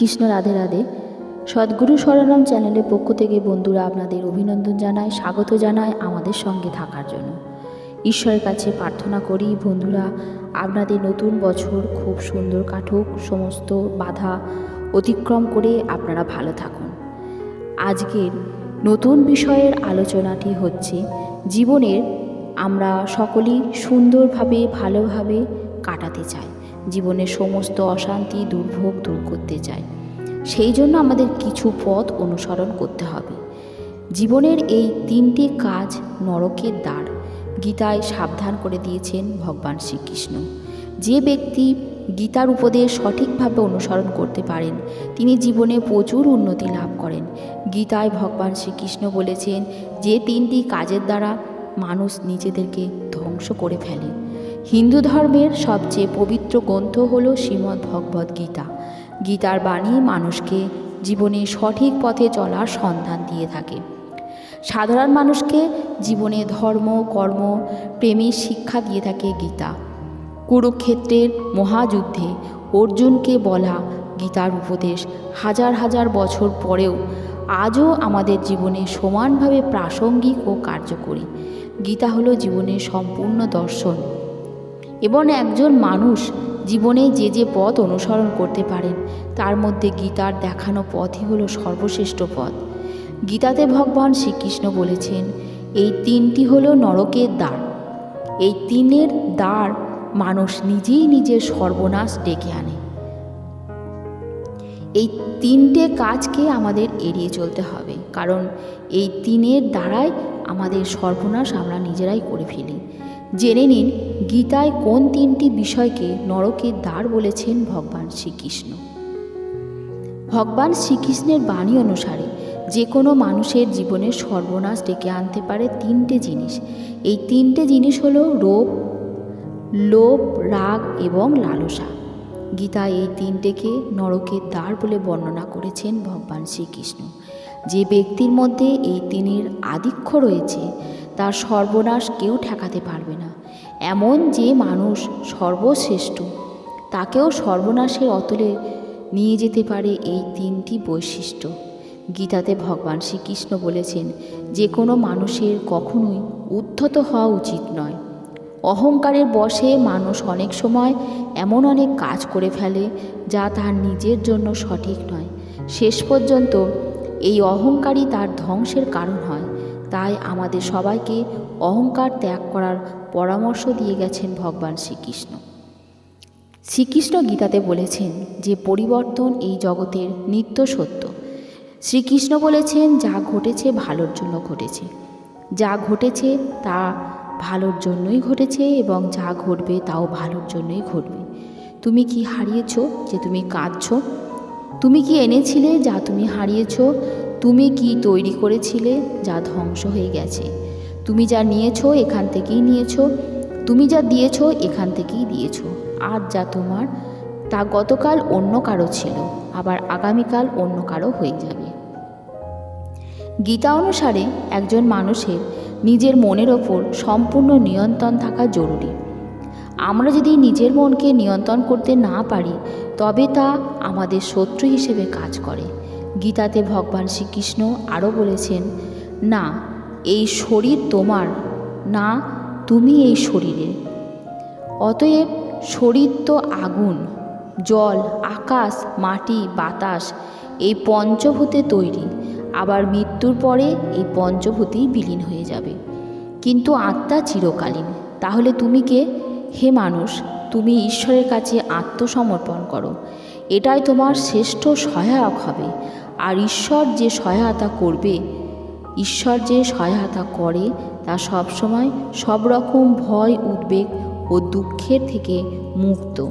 কৃষ্ণ রাধে রাধে। সদ্গুরু শরণম চ্যানেলের পক্ষ থেকে বন্ধুরা আপনাদের অভিনন্দন জানায় স্বাগত জানায় আমাদের সঙ্গে থাকার জন্য। ঈশ্বরের কাছে প্রার্থনা করি বন্ধুরা, আপনাদের নতুন বছর খুব সুন্দর কাটুক, সমস্ত বাধা অতিক্রম করে আপনারা ভালো থাকুন। আজকের নতুন বিষয়ের আলোচনাটি হচ্ছে, জীবনের আমরা সকলেই সুন্দরভাবে, ভালোভাবে কাটাতে চাই। জীবনের সমস্ত অশান্তি দুর্ভোগ দূর করতে চাই সেই জন্য আমাদের কিছু পথ অনুসরণ করতে হবে। জীবনের এই তিনটি কাজ নরকের দ্বার। গীতায় সাবধান করে দিয়েছেন ভগবান শ্রীকৃষ্ণ। যে ব্যক্তি গীতার উপদেশ সঠিকভাবে অনুসরণ করতে পারেন, তিনি জীবনে প্রচুর উন্নতি লাভ করেন। গীতায় ভগবান শ্রীকৃষ্ণ বলেছেন, যে তিনটি কাজের দ্বারা মানুষ নিজেদেরকে ধ্বংস করে ফেলে। হিন্দু ধর্মের সবচেয়ে পবিত্র গ্রন্থ হল শ্রীমদ্ ভগবদ গীতা। গীতার বাণী মানুষকে জীবনে সঠিক পথে চলার সন্ধান দিয়ে থাকে। সাধারণ মানুষকে জীবনে ধর্ম, কর্ম প্রেমের শিক্ষা দিয়ে থাকে গীতা। কুরুক্ষেত্রের মহাযুদ্ধে অর্জুনকে বলা গীতার উপদেশ হাজার হাজার বছর পরেও আজও আমাদের জীবনে সমানভাবে প্রাসঙ্গিক ও কার্যকরী। গীতা হলো জীবনের সম্পূর্ণ দর্শন। এবং একজন মানুষ জীবনে যে যে পথ অনুসরণ করতে পারেন, তার মধ্যে গীতার দেখানো পথই হলো সর্বশ্রেষ্ঠ পথ। গীতাতে ভগবান শ্রীকৃষ্ণ বলেছেন, এই তিনটি হলো নরকের দ্বার। এই তিনের দ্বার মানুষ নিজেই নিজের সর্বনাশ ডেকে আনে। এই তিনটে কাজকে আমাদের এড়িয়ে চলতে হবে, কারণ এই তিনের দ্বারাই আমাদের সর্বনাশ আমরা নিজেরাই করে ফেলি। জেনে নিন, গীতায় কোন তিনটি বিষয়কে নরকের দ্বার বলেছেন ভগবান শ্রীকৃষ্ণ। ভগবান শ্রীকৃষ্ণের বাণী অনুসারে যে কোনো মানুষের জীবনে সর্বনাশ ডেকে আনতে পারে তিনটে জিনিস। এই তিনটে জিনিস হলো রোগ, লোভ, রাগ এবং লালসা। গীতা এই তিনটেকে নরকের দ্বার বলে বর্ণনা করেছেন ভগবান শ্রীকৃষ্ণ। যে ব্যক্তির মধ্যে এই তিনের আধিক্য রয়েছে তার সর্বনাশ কেউ ঠেকাতে পারবে না। এমন যে মানুষ সর্বশ্রেষ্ঠ, তাকেও সর্বনাশের অতলে নিয়ে যেতে পারে এই তিনটি বৈশিষ্ট্য। গীতাতে ভগবান শ্রীকৃষ্ণ বলেছেন, যে কোনো মানুষের কখনোই উদ্ধত হওয়া উচিত নয়। অহংকারের বশে মানুষ অনেক সময় এমন অনেক কাজ করে ফেলে, যা তার নিজের জন্য সঠিক নয়। শেষ পর্যন্ত এই অহংকারই তার ধ্বংসের কারণ হয়। তাই আমাদের সবাইকে অহংকার ত্যাগ করার পরামর্শ দিয়ে গেছেন ভগবান শ্রীকৃষ্ণ। শ্রীকৃষ্ণ গীতাতে বলেছেন যে পরিবর্তন এই জগতের নিত্য সত্য। শ্রীকৃষ্ণ বলেছেন, যা ঘটেছে ভালোর জন্য ঘটেছে। যা ঘটেছে তা ভালোর জন্যই ঘটেছে এবং যা ঘটবে তাও ভালোর জন্যই ঘটবে। তুমি কি হারিয়েছ যে তুমি কাঁদছ? তুমি কি এনেছিলে যা তুমি হারিয়েছ? তুমি কি তৈরি করেছিলে যা ধ্বংস হয়ে গেছে? তুমি যা নিয়েছো এখান থেকেই নিয়েছ। তুমি যা দিয়েছ এখান থেকেই দিয়েছ। আজ যা তোমার, তা গতকাল অন্য কারও ছিল, আবার আগামীকাল অন্য কারও হয়ে যাবে। গীতা অনুসারে একজন মানুষের নিজের মনের ওপর সম্পূর্ণ নিয়ন্ত্রণ থাকা জরুরি। আমরা যদি নিজের মনকে নিয়ন্ত্রণ করতে না পারি তবে তা আমাদের শত্রু হিসেবে কাজ করে। গীতাতে ভগবান শ্রীকৃষ্ণ আরও বলেছেন, না, এই শরীর তোমার, না, তুমি এই শরীরে। অতএব শরীর তো আগুন, জল, আকাশ, মাটি, বাতাস, এই পঞ্চভূতে তৈরি। আবার মৃত্যুর পরে এই পঞ্চভূতি বিলীন হয়ে যাবে। কিন্তু আত্মা চিরকালীন। তাহলে তুমি কে? হে মানুষ তুমি ঈশ্বরের কাছে আত্মসমর্পণ করো। এটাই তোমার শ্রেষ্ঠ সহায়ক হবে। আর ঈশ্বর যে সহায়তা করবে, ঈশ্বর যে সহায়তা করে, তা সবসময় সব রকম ভয়, উদ্বেগ ও দুঃখের থেকে মুক্ত।